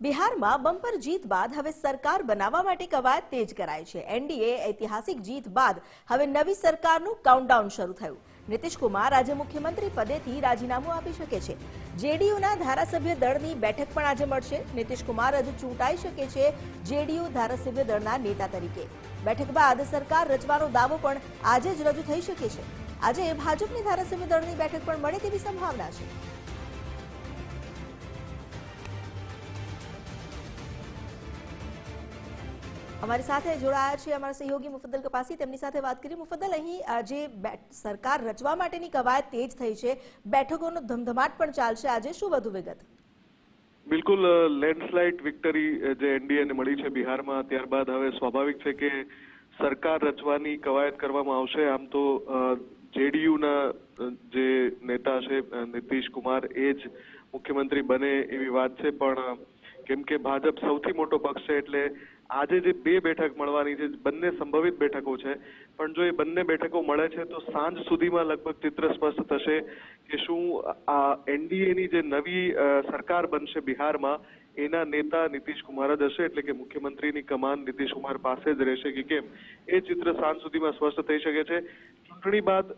બિહારમાં બમ્પર જીત બાદ હવે સરકાર બનાવવા માટે કવાયત તેજ કરાઈ છે. એનડીએ ઐતિહાસિક જીત બાદ હવે નવી સરકારનું કાઉન્ટડાઉન શરૂ થયું. નીતિશ કુમાર આજે મુખ્યમંત્રી પદેથી રાજીનામું આપી શકે છે. જેડીયુના ધારાસભ્ય દળની બેઠક પણ આજે મળશે. નીતિશ કુમાર ચૂંટાઈ શકે છે જેડીયુ ધારાસભ્ય દળના નેતા તરીકે. બેઠક બાદ સરકાર રચવાનો દાવો પણ આજે જ રજૂ થઈ શકે છે. આજે ભાજપની ધારાસભ્ય દળની બેઠક પણ મળે તેવી સંભાવના છે. અમારી સાથે જોડાયા છે અમારા સહયોગી મુફદ્દલ કપાસી. તેમની સાથે વાત કરી મુફદ્દલ, અહીં જે સરકાર રચવા માટેની કવાયત તેજ થઈ છે. બેઠકોનો ધમધમાટ પણ ચાલશે. આજે શું વધુ વિગત? બિલકુલ લેન્ડસ્લાઇડ વિક્ટરી જે એનડીએને મળી છે બિહારમાં, ત્યારબાદ હવે સ્વાભાવિક છે કે સરકાર રચવાની કવાયત કરવામાં આવશે. આમ તો જેડીયુના જે નેતા છે નીતિશ કુમાર એ જ મુખ્યમંત્રી બને એવી વાત છે. પણ કેમ કે ભાજપ સૌથી મોટો પક્ષ છે એટલે આજે જે બે બેઠક મળવાની છે, બંને સંભવિત બેઠકો છે. પણ જો એ બંને બેઠકો મળે છે, તો સાંજ સુધીમાં લગભગ ચિત્ર સ્પષ્ટ થશે કે શું આ એનડીએની જે નવી સરકાર બનશે બિહારમાં, એના નેતા નીતિશ કુમાર જ હશે એટલે કે મુખ્યમંત્રીની કમાન નીતિશ કુમાર પાસે જ રહેશે કે કેમ? એ ચિત્ર સાંજ સુધીમાં સ્પષ્ટ થઈ શકે છે. ચૂંટણી બાદ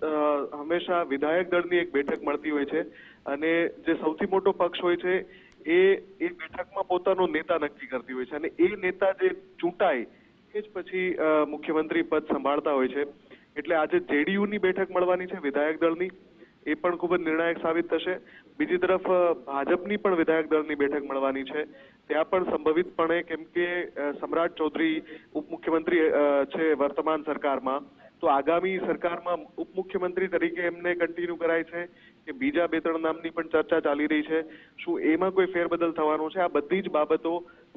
હંમેશા વિધાયક દળની એક બેઠક મળતી હોય છે અને જે સૌથી મોટો પક્ષ હોય છે એ એ બેઠકમાં પોતાનો નેતા નક્કી કરતી હોય છે અને એ નેતા જે ચૂંટાય, એ જ પછી મુખ્યમંત્રી પદ સંભાળતા હોય છે. એટલે આજે જેડીયુ ની બેઠક મળવાની છે, વિધાયક દળની. એ પણ ખૂબ જ નિર્ણાયક સાબિત થશે. બીજી તરફ ભાજપની પણ વિધાયક દળની બેઠક મળવાની છે. ત્યાં પણ સંભવિતપણે કેમ કે સમ્રાટ ચૌધરી ઉપમુખ્યમંત્રી છે વર્તમાન સરકારમાં. તો આગામી સરકારમાં ઉપમુખ્યમંત્રી તરીકે એમને કન્ટિન્યુ કરાય છે કે બીજા બે ત્રણ નામની પણ ચર્ચા ચાલી રહી છે. શું એમાં કોઈ ફેરબદલ થવાનો છે? આ બધી જ બાબતો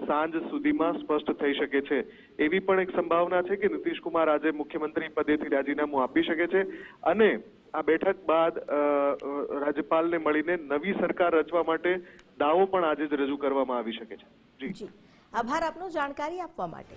સાંજ સુધીમાં સ્પષ્ટ થઈ શકે છે. એવી પણ એક સંભાવના છે કે નીતિશ કુમાર આજે મુખ્યમંત્રી પદેથી રાજીનામું આપી શકે છે અને આ બેઠક બાદ રાજ્યપાલને મળીને નવી સરકાર રચવા માટે દાવો પણ આજે જ રજૂ કરવામાં આવી શકે છે. જી. આભાર આપનો જાણકારી આપવા માટે.